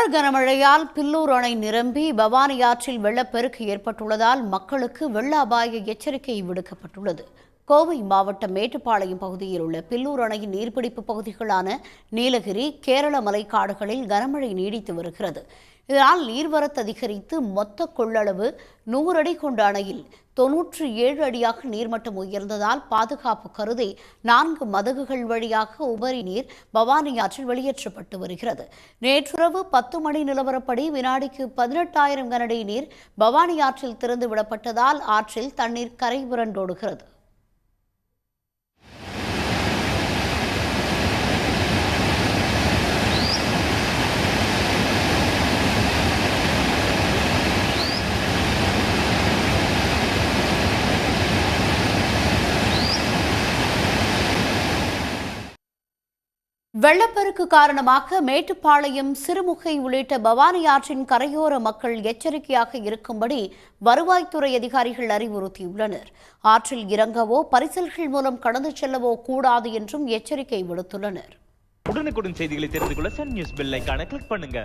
தொடர் கனமழையால் பில்லூர் அணை நிரம்பி பவானி ஆற்றில் வெள்ளப்பெருக்கு ஏற்பட்டுள்ளதால் மக்களுக்கு வெள்ள அபாய எச்சரிக்கை விடுக்கப்பட்டுள்ளது. கோவை மாவட்டம் மேட்டுப்பாளையம் பகுதியில் உள்ள பில்லூர் அணையின் நீர்பிடிப்பு பகுதிகளான நீலகிரி கேரள மலைக்காடுகளில் கனமழை நீடித்து வருகிறது. இதனால் நீர்வரத்து அதிகரித்து மொத்த கொள்ளளவு நூறு அடி கொண்ட அணையில் தொன்னூற்று ஏழு அடியாக நீர்மட்டம் உயர்ந்ததால் பாதுகாப்பு கருதி நான்கு மதகுகள் வழியாக உபரி நீர் பவானி ஆற்றில் வெளியேற்றப்பட்டு வருகிறது. நேற்றிரவு பத்து மணி நிலவரப்படி வினாடிக்கு பதினெட்டாயிரம் கனடி நீர் பவானி ஆற்றில் திறந்து விடப்பட்டதால் ஆற்றில் தண்ணீர் கரை புரண்டோடுகிறது வெள்ளப்பெருக்கு காரணமாக மேட்டுப்பாளையம் சிறுமுகை உள்ளிட்ட பவானி ஆற்றின் கரையோர மக்கள் எச்சரிக்கையாக இருக்கும்படி வருவாய்த்துறை அதிகாரிகள் அறிவுறுத்தியுள்ளனர். ஆற்றில் இறங்கவோ பரிசல்கள் மூலம் கடந்து செல்லவோ கூடாது என்றும் எச்சரிக்கை விடுத்துள்ளனர். உடனுக்குடன் செய்திகளை தெரிந்து கொள்ள சன் நியூஸ் பெல் கிளிக் பண்ணுங்க.